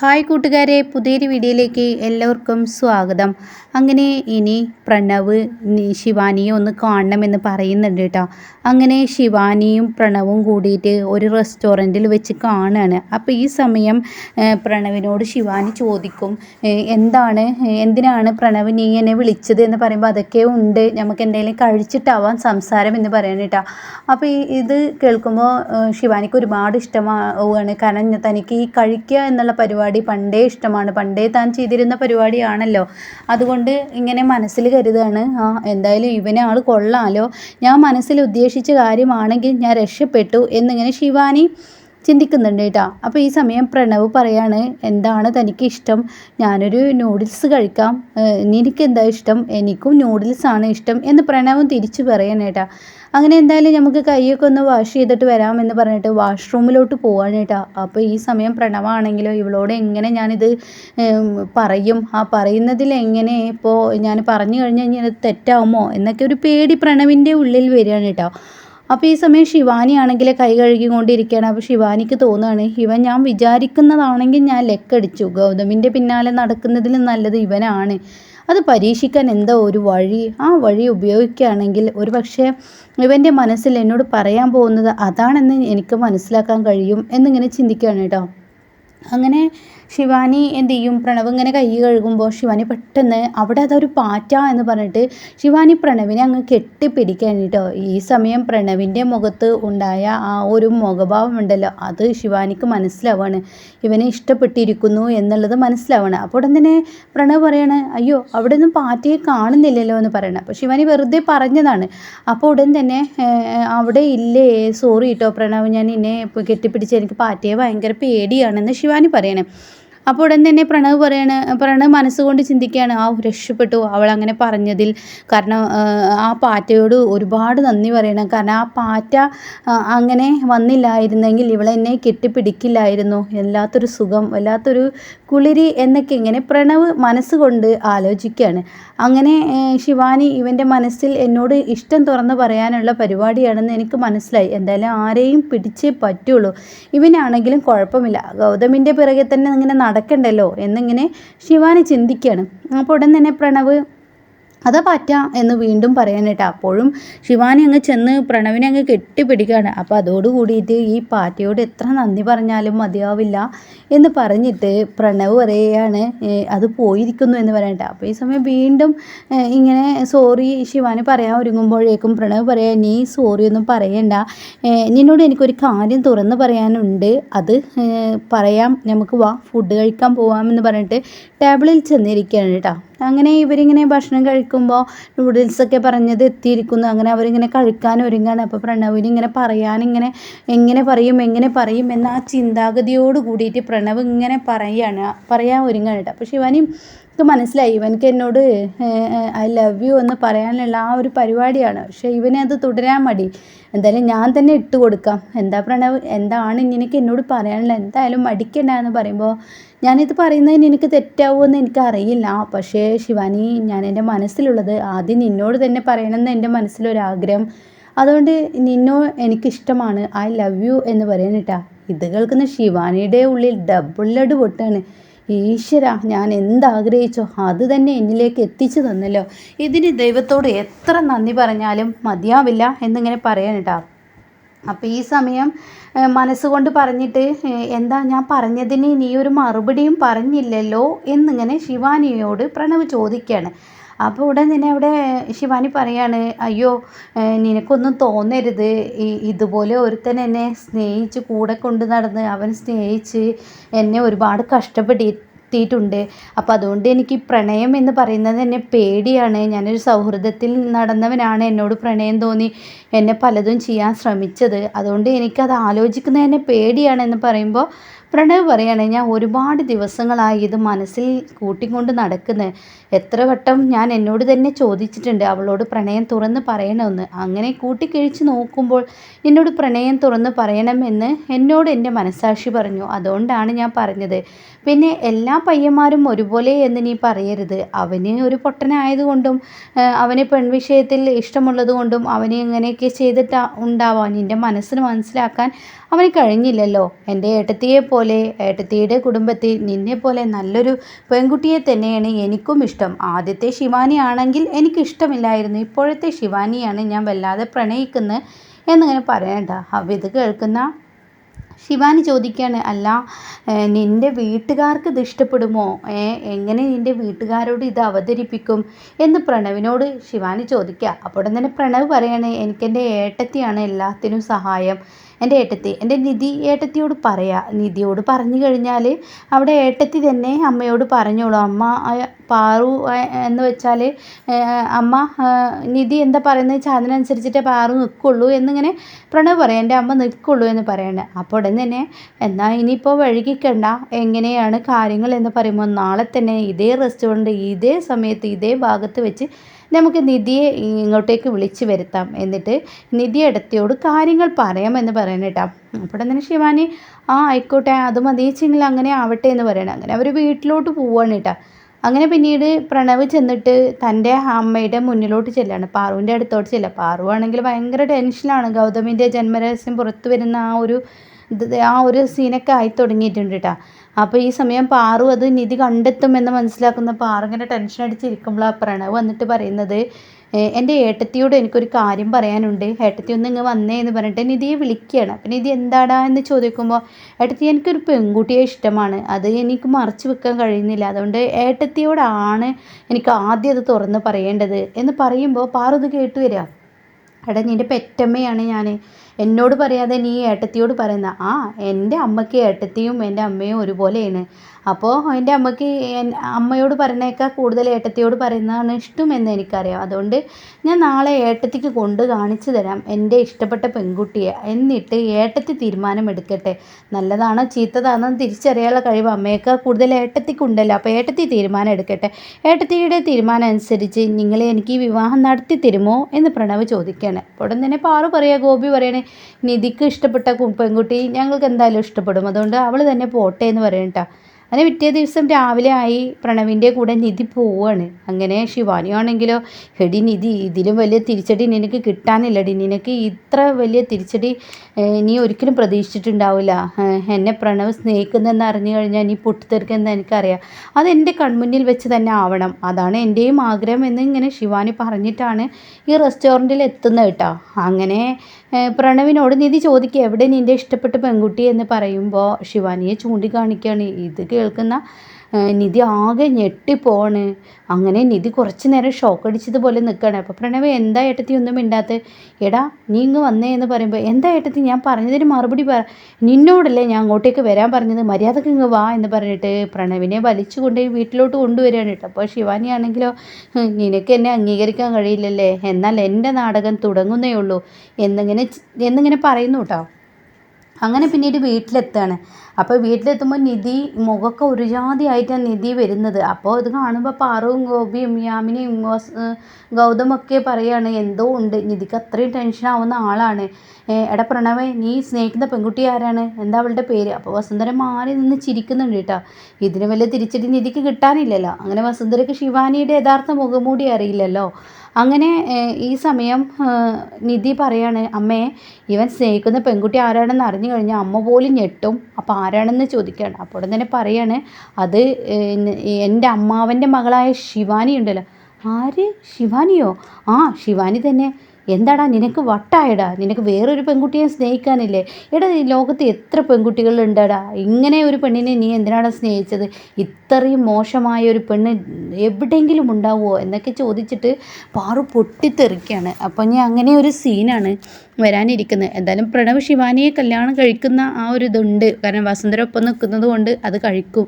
Hi കൂട്ടുകാരെ പുതിയൊരു വീഡിയോയിലേക്ക് എല്ലാവർക്കും സ്വാഗതം. അങ്ങനെ ഇനി പ്രണവ് ശിവാനിയെ ഒന്ന് കാണണമെന്ന് പറയുന്നുണ്ട് കേട്ടോ. അങ്ങനെ ശിവാനിയും പ്രണവും കൂടിയിട്ട് ഒരു റെസ്റ്റോറന്റിൽ വെച്ച് കാണുകയാണ് അപ്പോൾ ഈ സമയം പ്രണവിനോട് ശിവാനി ചോദിക്കും എന്താണ് എന്തിനാണ് പ്രണവ് നീ എന്നെ വിളിച്ചത് എന്ന് പറയുമ്പോൾ അതൊക്കെ ഉണ്ട് നമുക്ക് എന്തെങ്കിലും കഴിച്ചിട്ടാവാം സംസാരം എന്ന് പറയണം കേട്ടോ. അപ്പോൾ ഇത് കേൾക്കുമ്പോൾ ശിവാനിക്ക് ഒരുപാട് ഇഷ്ടമാവുകയാണ്. കാരണം തനിക്ക് ഈ കഴിക്കുക എന്നുള്ള പരിപാടി പരിപാടി പണ്ടേ ഇഷ്ടമാണ്. പണ്ടേ താൻ ചെയ്തിരുന്ന പരിപാടിയാണല്ലോ. അതുകൊണ്ട് ഇങ്ങനെ മനസ്സിൽ കരുതാണ് ആ എന്തായാലും ഇവനെ ആൾ കൊള്ളാമല്ലോ ഞാൻ മനസ്സിൽ ഉദ്ദേശിച്ച കാര്യമാണെങ്കിൽ ഞാൻ രക്ഷപ്പെട്ടു എന്നിങ്ങനെ ശിവാനി ചിന്തിക്കുന്നുണ്ട് കേട്ടോ. അപ്പോൾ ഈ സമയം പ്രണവ് പറയാണ് എന്താണ് തനിക്ക് ഇഷ്ടം? ഞാനൊരു നൂഡിൽസ് കഴിക്കാം. നിനക്ക് എന്താ ഇഷ്ടം? എനിക്കും നൂഡിൽസ് ആണ് ഇഷ്ടം എന്ന് പ്രണവും തിരിച്ചു കേട്ടോ. അങ്ങനെ എന്തായാലും നമുക്ക് കൈയൊക്കെ ഒന്ന് വാഷ് ചെയ്തിട്ട് വരാമെന്ന് പറഞ്ഞിട്ട് വാഷ്റൂമിലോട്ട് പോവാണ് കേട്ടോ. അപ്പോൾ ഈ സമയം പ്രണവാണെങ്കിലോ ഇവളോട് എങ്ങനെ ഞാനിത് പറയും? ആ പറയുന്നതിൽ എങ്ങനെ ഇപ്പോൾ ഞാൻ പറഞ്ഞു കഴിഞ്ഞാൽ തെറ്റാവുമോ? എന്നൊക്കെ ഒരു പേടി പ്രണവിന്റെ ഉള്ളിൽ വരികയാണ് കേട്ടോ. അപ്പോൾ ഈ സമയം ശിവാനി ആണെങ്കിൽ കൈ കഴുകിക്കൊണ്ടിരിക്കുകയാണ്. അപ്പോൾ ശിവാനിക്ക് തോന്നുകയാണ് ഇവൻ ഞാൻ വിചാരിക്കുന്നതാണെങ്കിൽ ഞാൻ ലെക്കടിച്ചു. ഗൗതമിന്റെ പിന്നാലെ നടക്കുന്നതിൽ നല്ലത് ഇവനാണ്. അത് പരീക്ഷിക്കാൻ എന്തോ ഒരു വഴി? ആ വഴി ഉപയോഗിക്കുകയാണെങ്കിൽ ഒരു പക്ഷേ ഇവന്റെ മനസ്സിൽ എന്നോട് പറയാൻ പോകുന്നത് അതാണെന്ന് എനിക്ക് മനസ്സിലാക്കാൻ കഴിയും എന്നിങ്ങനെ ചിന്തിക്കുകയാണ് കേട്ടോ. അങ്ങനെ ശിവാനി എന്ത് ചെയ്യും? പ്രണവ് ഇങ്ങനെ കൈ കഴുകുമ്പോൾ ശിവാനി പെട്ടെന്ന് അവിടെ അതൊരു പാറ്റ എന്ന് പറഞ്ഞിട്ട് ശിവാനി പ്രണവിനെ അങ്ങ് കെട്ടിപ്പിടിക്കാൻ കേട്ടോ. ഈ സമയം പ്രണവിന്റെ മുഖത്ത് ഉണ്ടായ ആ ഒരു മുഖഭാവം ഉണ്ടല്ലോ. അത് ശിവാനിക്ക് മനസ്സിലാവാണ്. ഇവനെ ഇഷ്ടപ്പെട്ടിരിക്കുന്നു എന്നുള്ളത് മനസ്സിലാവണം. അപ്പോൾ ഉടൻ തന്നെ പ്രണവ് പറയാണ് അയ്യോ അവിടെ ഒന്നും പാറ്റയെ കാണുന്നില്ലല്ലോ എന്ന് പറയണം. അപ്പോൾ ശിവാനി വെറുതെ പറഞ്ഞതാണ്. അപ്പോൾ ഉടൻ തന്നെ അവിടെ ഇല്ലേ സോറി കേട്ടോ പ്രണവ്. ഞാൻ ഇന്നെ കെട്ടിപ്പിടിച്ച് എനിക്ക് പാറ്റയെ ഭയങ്കര പേടിയാണെന്ന് ശിവാനി പറയണേ. അപ്പോൾ ഉടൻ തന്നെ പ്രണവ് പറയാണ് പ്രണവ് മനസ്സുകൊണ്ട് ചിന്തിക്കുകയാണ് ആ രക്ഷപ്പെട്ടു. അവൾ അങ്ങനെ പറഞ്ഞതിൽ കാരണം ആ പാറ്റയോട് ഒരുപാട് നന്ദി പറയണം. കാരണം ആ പാറ്റ അങ്ങനെ വന്നില്ലായിരുന്നെങ്കിൽ ഇവളെന്നെ കെട്ടിപ്പിടിക്കില്ലായിരുന്നു. വല്ലാത്തൊരു സുഖം വല്ലാത്തൊരു കുളിരി എന്നൊക്കെ ഇങ്ങനെ പ്രണവ് മനസ്സുകൊണ്ട് ആലോചിക്കുകയാണ്. അങ്ങനെ ശിവാനി ഇവന്റെ മനസ്സിൽ എന്നോട് ഇഷ്ടം തുറന്ന് പറയാനുള്ള പരിപാടിയാണെന്ന് എനിക്ക് മനസ്സിലായി. എന്തായാലും ആരെയും പിടിച്ചേ പറ്റുള്ളൂ. ഇവനാണെങ്കിലും കുഴപ്പമില്ല. ഗൗതമിന്റെ പിറകെ തന്നെ ഇങ്ങനെ നടക്കണ്ടല്ലോ എന്നിങ്ങനെ ശിവാനി ചിന്തിക്കുകയാണ് അപ്പോൾ ഉടൻ തന്നെ പ്രണവ് അതാ പറ്റ എന്ന് വീണ്ടും പറയാനിട്ട് അപ്പോഴും ശിവാനി അങ്ങ് ചെന്ന് പ്രണവിനെ അങ്ങ് കെട്ടിപ്പിടിക്കുകയാണ് അപ്പോൾ അതോട് കൂടിയിട്ട് ഈ പാറ്റയോട് എത്ര നന്ദി പറഞ്ഞാലും മതിയാവില്ല എന്ന് പറഞ്ഞിട്ട് പ്രണവ് പറയുകയാണ് അത് പോയിരിക്കുന്നു എന്ന് പറയട്ടെ അപ്പോൾ ഈ സമയം വീണ്ടും ഇങ്ങനെ സോറി ശിവാനി പറയാൻ ഒരുങ്ങുമ്പോഴേക്കും പ്രണവ് പറയാ നീ സോറി ഒന്നും പറയണ്ട. നിന്നോട് എനിക്കൊരു കാര്യം തുറന്ന് പറയാനുണ്ട്. അത് പറയാം. നമുക്ക് വാ ഫുഡ് കഴിക്കാൻ പോവാമെന്ന് പറഞ്ഞിട്ട് ടേബിളിൽ ചെന്നിരിക്കുകയാണ് കേട്ടോ അങ്ങനെ ഇവരിങ്ങനെ ഭക്ഷണം കഴിക്കുമ്പോൾ നൂഡിൽസൊക്കെ പറഞ്ഞത് എത്തിയിരിക്കുന്നു. അങ്ങനെ അവരിങ്ങനെ കഴിക്കാൻ ഒരുങ്ങാണ്. അപ്പോൾ പ്രണവിന് ഇങ്ങനെ പറയാനിങ്ങനെ എങ്ങനെ പറയും എങ്ങനെ പറയും എന്ന ആ ചിന്താഗതിയോട് കൂടിയിട്ട് പ്രണവ് ഇങ്ങനെ പറയുകയാണ് പറയാൻ ഒരുങ്ങാണ് കേട്ടോ. അപ്പോൾ ശിവാനി എനിക്ക് മനസ്സിലായി. ഇവനക്ക് എന്നോട് ഐ ലവ് യു എന്ന് പറയാനുള്ള ആ ഒരു പരിപാടിയാണ്. പക്ഷേ ഇവനെ അത് തുടരാൻ മടി. എന്തായാലും ഞാൻ തന്നെ ഇട്ട് കൊടുക്കാം. എന്താ പ്രണവ്? എന്താണ് നിനക്ക് എന്നോട് പറയാനുള്ളത്? എന്തായാലും മടിക്കണ്ട എന്ന് പറയുമ്പോൾ ഞാനിത് പറയുന്നതിന് എനിക്ക് തെറ്റാവുമെന്ന് എനിക്കറിയില്ല പക്ഷേ ശിവാനി ഞാൻ എന്റെ മനസ്സിലുള്ളത് ആദ്യം നിന്നോട് തന്നെ പറയണമെന്ന് എന്റെ മനസ്സിലൊരാഗ്രഹം. അതുകൊണ്ട് നിന്നോ എനിക്കിഷ്ടമാണ്. ഐ ലവ് യു എന്ന് പറയാനിട്ടാ ഇത് കേൾക്കുന്ന ശിവാനിയുടെ ഉള്ളിൽ ഡബിൾ ലഡ് പൊട്ടാണ്. ഈശ്വര ഞാൻ എന്താഗ്രഹിച്ചോ അത് തന്നെ എന്നിലേക്ക് എത്തിച്ചു തന്നല്ലോ. ഇതിന് ദൈവത്തോട് എത്ര നന്ദി പറഞ്ഞാലും മതിയാവില്ല എന്നിങ്ങനെ പറയാനിട്ടാ അപ്പോൾ ഈ സമയം മനസ്സുകൊണ്ട് പറഞ്ഞിട്ട് എന്താ ഞാൻ പറഞ്ഞതിന് നീ ഒരു മറുപടിയും പറഞ്ഞില്ലല്ലോ എന്നിങ്ങനെ ശിവാനിയോട് പ്രണവ് ചോദിക്കുകയാണ് അപ്പോൾ ഉടൻ തന്നെ അവിടെ ശിവാനി പറയാണ് അയ്യോ നിനക്കൊന്നും തോന്നരുത്. ഇതുപോലെ ഒരുത്തൻ എന്നെ സ്നേഹിച്ച് കൂടെ കൊണ്ട് നടന്ന് അവൻ സ്നേഹിച്ച് എന്നെ ഒരുപാട് കഷ്ടപ്പെട്ടി എത്തിയിട്ടുണ്ട് അപ്പം അതുകൊണ്ട് എനിക്ക് പ്രണയം എന്ന് പറയുന്നത് എന്നെ പേടിയാണ്. ഞാനൊരു സൗഹൃദത്തിൽ നടന്നവനാണ്. എന്നോട് പ്രണയം തോന്നി എന്നെ പലതും ചെയ്യാൻ ശ്രമിച്ചത്. അതുകൊണ്ട് എനിക്കത് ആലോചിക്കുന്നത് തന്നെ പേടിയാണെന്ന് പറയുമ്പോൾ പ്രണവ് പറയാണ് ഞാൻ ഒരുപാട് ദിവസങ്ങളായി ഇത് മനസ്സിൽ കൂട്ടിക്കൊണ്ട് നടക്കുന്നത് എത്ര വട്ടം ഞാൻ എന്നോട് തന്നെ ചോദിച്ചിട്ടുണ്ട് അവളോട് പ്രണയം തുറന്ന് പറയണമെന്ന്. അങ്ങനെ കൂട്ടിക്കഴിച്ച് നോക്കുമ്പോൾ എന്നോട് പ്രണയം തുറന്ന് പറയണമെന്ന് എന്നോട് എന്റെ മനസാക്ഷി പറഞ്ഞു. അതുകൊണ്ടാണ് ഞാൻ പറഞ്ഞത്. പിന്നെ എല്ലാ പയ്യന്മാരും ഒരുപോലെ എന്ന് നീ പറയരുത്. അവന് ഒരു പൊട്ടനായതുകൊണ്ടും അവന് പെൺവിഷയത്തിൽ ഇഷ്ടമുള്ളത് കൊണ്ടും അവന് ഇങ്ങനെയൊക്കെ ചെയ്തിട്ട് ഉണ്ടാവാം നിന്റെ മനസ്സിന് മനസ്സിലാക്കാൻ അവന് കഴിഞ്ഞില്ലല്ലോ. എന്റെ ഏട്ടത്തിയെ പോലെ ഏട്ടത്തിയുടെ കുടുംബത്തിൽ നിന്നെ പോലെ നല്ലൊരു പെൺകുട്ടിയെ തന്നെയാണ് എനിക്കും ഇഷ്ടം. ആദ്യത്തെ ശിവാനി ആണെങ്കിൽ എനിക്കിഷ്ടമില്ലായിരുന്നു. ഇപ്പോഴത്തെ ശിവാനിയാണ് ഞാൻ വല്ലാതെ പ്രണയിക്കുന്നത് എന്നിങ്ങനെ പറയണ്ട. അപ്പോൾ ഇത് കേൾക്കുന്ന ശിവാനി ചോദിക്കുകയാണ് അല്ല നിന്റെ വീട്ടുകാർക്ക് ഇത് ഇഷ്ടപ്പെടുമോ? എങ്ങനെ നിന്റെ വീട്ടുകാരോട് ഇത് അവതരിപ്പിക്കും? എന്ന് പ്രണവിനോട് ശിവാനി ചോദിക്കുക. അപ്പോൾ തന്നെ പ്രണവ് പറയാണ് എനിക്കെന്റെ ഏട്ടത്തിയാണ് എല്ലാത്തിനും സഹായം. എന്റെ ഏട്ടത്തി എന്റെ നിധി ഏട്ടത്തിയോട് പറയാ. നിധിയോട് പറഞ്ഞു കഴിഞ്ഞാൽ അവിടെ ഏട്ടത്തി തന്നെ അമ്മയോട് പറഞ്ഞോളൂ. അമ്മ പാറു എന്ന് വെച്ചാൽ അമ്മ നിധി എന്താ പറയുന്നത്? വെച്ചാൽ അതിനനുസരിച്ചിട്ടേ പാറു നിൽക്കുള്ളൂ എന്നിങ്ങനെ പ്രണവ് പറയാം. എന്റെ അമ്മ നിൽക്കുള്ളൂ എന്ന് പറയണേ. അപ്പോൾ ഉടൻ തന്നെ എന്നാൽ ഇനിയിപ്പോൾ വഴുകിക്കണ്ട എങ്ങനെയാണ് കാര്യങ്ങൾ എന്ന് പറയുമ്പോൾ നാളെ തന്നെ ഇതേ റെസ്റ്റോറന്റ് ഇതേ സമയത്ത് ഇതേ ഭാഗത്ത് വെച്ച് നമുക്ക് നിധിയെ ഇങ്ങോട്ടേക്ക് വിളിച്ചു വരുത്താം. എന്നിട്ട് നിധി ഇടത്തിയോട് കാര്യങ്ങൾ പറയാമെന്ന് പറയണം കേട്ടോ അപ്പോൾ തന്നെ ശിവാനി ആ ആയിക്കോട്ടെ അത് മതിയെച്ചെങ്കിൽ അങ്ങനെ ആവട്ടെ എന്ന് പറയണം. അങ്ങനെ അവർ വീട്ടിലോട്ട് പോവാണ് കേട്ടോ അങ്ങനെ പിന്നീട് പ്രണവ് ചെന്നിട്ട് തന്റെ അമ്മയുടെ മുന്നിലോട്ട് ചെല്ലാണ്. പാറുവിന്റെ അടുത്തോട്ട് ചെല്ലുക പാറു ആണെങ്കിൽ ഭയങ്കര ടെൻഷനാണ് ഗൗതമിന്റെ ജന്മരഹസ്യം പുറത്തു വരുന്ന ആ ഒരു ആ ഒരു സീനൊക്കെ ആയി തുടങ്ങിയിട്ടുണ്ട് കേട്ടോ അപ്പോൾ ഈ സമയം പാറു അത് നിധി കണ്ടെത്തുമെന്ന് മനസ്സിലാക്കുന്ന പാറു ഇങ്ങനെ ടെൻഷൻ അടിച്ചിരിക്കുമ്പോൾ ആ പ്രണവ് വന്നിട്ട് പറയുന്നത് "ഏഹ് എന്റെ ഏട്ടത്തിയോട് എനിക്കൊരു കാര്യം പറയാനുണ്ട്. ഏട്ടത്തി ഒന്ന് ഇങ്ങ് വന്നേ എന്ന് പറഞ്ഞിട്ട് നിധിയെ വിളിക്കുകയാണ് അപ്പം നിധി എന്താടാ എന്ന് ചോദിക്കുമ്പോൾ ഏട്ടത്തി എനിക്കൊരു പെൺകുട്ടിയെ ഇഷ്ടമാണ്. അത് എനിക്ക് മറച്ചു വെക്കാൻ കഴിയുന്നില്ല. അതുകൊണ്ട് ഏട്ടത്തിയോടാണ് എനിക്ക് ആദ്യം അത് തുറന്ന് പറയേണ്ടത്. എന്ന് പറയുമ്പോൾ പാറു ഇത് കേട്ട് വരിക എടാ നിന്റെ പെറ്റമ്മയാണ് ഞാൻ എന്നോട് പറയാതെ നീ ഏട്ടത്തിയോട് പറയുന്ന ആ എന്റെ അമ്മയ്ക്ക് ഏട്ടത്തിയും എന്റെ അമ്മയും ഒരുപോലെയാണ്. അപ്പോൾ എന്റെ അമ്മയ്ക്ക് അമ്മയോട് പറയണേക്കാൾ കൂടുതൽ ഏട്ടത്തിയോട് പറയുന്നതാണ് ഇഷ്ടമെന്ന് എനിക്കറിയാം. അതുകൊണ്ട് ഞാൻ നാളെ ഏട്ടത്തിക്ക് കൊണ്ട് കാണിച്ചു തരാം എന്റെ ഇഷ്ടപ്പെട്ട പെൺകുട്ടിയെ. എന്നിട്ട് ഏട്ടത്തി തീരുമാനമെടുക്കട്ടെ. നല്ലതാണോ ചീത്തതാണോ തിരിച്ചറിയാനുള്ള കഴിവ് അമ്മയേക്കാൾ കൂടുതൽ ഏട്ടത്തിക്കുണ്ടല്ലോ. അപ്പോൾ ഏട്ടത്തി തീരുമാനം എടുക്കട്ടെ ഏട്ടത്തിയുടെ തീരുമാനം അനുസരിച്ച് നിങ്ങൾ എനിക്ക് വിവാഹം നടത്തി തരുമോ എന്ന് പ്രണവ് ചോദിക്കുകയാണ് ഉടൻ തന്നെ പാറു പറയുക ഗോപി പറയണേ നിധിക്ക് ഇഷ്ടപ്പെട്ട പെൺകുട്ടി ഞങ്ങൾക്ക് എന്തായാലും ഇഷ്ടപ്പെടും. അതുകൊണ്ട് അവൾ തന്നെ പോട്ടെ എന്ന് പറയണ്ട അങ്ങനെ പിറ്റേ ദിവസം രാവിലെ ആയി പ്രണവിന്റെ കൂടെ നിധി പോവുകയാണ് അങ്ങനെ ശിവാനി ആണെങ്കിലോ എടി നിധി ഇതിലും വലിയ തിരിച്ചടി നിനക്ക് കിട്ടാനില്ലടി നിനക്ക് ഇത്ര വലിയ തിരിച്ചടി നീ ഒരിക്കലും പ്രതീക്ഷിച്ചിട്ടുണ്ടാവില്ല. എന്നെ പ്രണവ് സ്നേഹിക്കുന്നതെന്ന് അറിഞ്ഞു കഴിഞ്ഞാൽ നീ പൊട്ടിത്തെറിക്കുമെന്ന് എനിക്കറിയാം. അത് എന്റെ കൺമുന്നിൽ വെച്ച് തന്നെ ആവണം. അതാണ് എന്റെയും ആഗ്രഹം എന്ന് ഇങ്ങനെ ശിവാനി പറഞ്ഞിട്ടാണ് ഈ റെസ്റ്റോറന്റിൽ എത്തുന്നത് കേട്ടോ അങ്ങനെ പ്രണവിനോട് നിധി ചോദിക്കുക എവിടെ നിന്റെ ഇഷ്ടപ്പെട്ട പെൺകുട്ടി എന്ന് പറയുമ്പോൾ ശിവാനിയെ ചൂണ്ടിക്കാണിക്കുകയാണ് ഇത് കേൾക്കുന്ന നിധി ആകെ ഞെട്ടിപ്പോണ്. അങ്ങനെ നിധി കുറച്ച് നേരം ഷോക്ക് അടിച്ചതുപോലെ നിൽക്കുകയാണ് അപ്പോൾ പ്രണവ് എന്താ ഏട്ടത്തി ഒന്നും മിണ്ടാത്ത? എടാ നീ ഇങ്ങ് വന്നേ എന്ന് പറയുമ്പോൾ എന്താ ഏട്ടത്തി ഞാൻ പറഞ്ഞതിന് മറുപടി പറ. നിന്നോടല്ലേ ഞാൻ അങ്ങോട്ടേക്ക് വരാൻ പറഞ്ഞത്. മര്യാദയ്ക്ക് ഇങ്ങ് വാ എന്ന് പറഞ്ഞിട്ട് പ്രണവിനെ വലിച്ചു കൊണ്ടുപോയി വീട്ടിലോട്ട് കൊണ്ടുവരികയാണ് കേട്ടോ. അപ്പോൾ ശിവാനി ആണെങ്കിലോ നിനക്ക് എന്നെ അംഗീകരിക്കാൻ കഴിയില്ലല്ലേ? എന്നാൽ എന്റെ നാടകം തുടങ്ങുന്നേ ഉള്ളൂ എന്നിങ്ങനെ എന്നിങ്ങനെ പറയുന്നു കേട്ടോ. അങ്ങനെ പിന്നീട് വീട്ടിലെത്തുകയാണ് അപ്പോൾ വീട്ടിലെത്തുമ്പോൾ നിധി മുഖമൊക്കെ ഒരു ജാതിയായിട്ടാണ് നിധി വരുന്നത്. അപ്പോൾ ഇത് കാണുമ്പോൾ പാറവും ഗോപിയും യാമിനിയും ഗൗതമൊക്കെ പറയാണ് എന്തോ ഉണ്ട്? നിധിക്ക് അത്രയും ടെൻഷൻ ആവുന്ന ആളാണ്. എടാ പ്രണവേ നീ സ്നേഹിക്കുന്ന പെൺകുട്ടി ആരാണ്? എന്താ അവളുടെ പേര്? അപ്പോൾ വസുന്ധര മാറി നിന്ന് ചിരിക്കുന്നുണ്ട് കേട്ടോ ഇതിന് വലിയ തിരിച്ചടി നിധിക്ക് കിട്ടാനില്ലല്ലോ. അങ്ങനെ വസുന്ധരയ്ക്ക് ശിവാനിയുടെ യഥാർത്ഥ മുഖമൂടി അറിയില്ലല്ലോ. അങ്ങനെ ഈ സമയം നിധി പറയാണ് അമ്മേ ഇവൻ സ്നേഹിക്കുന്ന പെൺകുട്ടി ആരാണെന്ന് അറിഞ്ഞു കഴിഞ്ഞാൽ അമ്മ പോലും ഞെട്ടും. അപ്പോൾ ആരാണെന്ന് ചോദിക്കുകയാണ് അപ്പോൾ തന്നെ പറയാണ് അത് എന്റെ അമ്മാവന്റെ മകളായ ശിവാനി ഉണ്ടല്ലോ ആര്? ശിവാനിയോ? ആ ശിവാനി തന്നെ. എന്താടാ നിനക്ക് വട്ടായടാ? നിനക്ക് വേറൊരു പെൺകുട്ടിയെ സ്നേഹിക്കാനില്ലേ? എടാ ഈ ലോകത്ത് എത്ര പെൺകുട്ടികളുണ്ടടാ? ഇങ്ങനെ ഒരു പെണ്ണിനെ നീ എന്തിനാണ് സ്നേഹിച്ചത്? ഇത്രയും മോശമായ ഒരു പെണ്ണ് എവിടെയെങ്കിലും ഉണ്ടാവുമോ? എന്നൊക്കെ ചോദിച്ചിട്ട് പാറു പൊട്ടിത്തെറിക്കുകയാണ് അപ്പം ഞാൻ അങ്ങനെ ഒരു സീനാണ് വരാനിരിക്കുന്നത്. എന്തായാലും പ്രണവ് ശിവാനിയെ കല്യാണം കഴിക്കുന്ന ആ ഒരു ഇതുണ്ട്. കാരണം വസന്തരൊപ്പം നിൽക്കുന്നത് കൊണ്ട് അത് കഴിക്കും.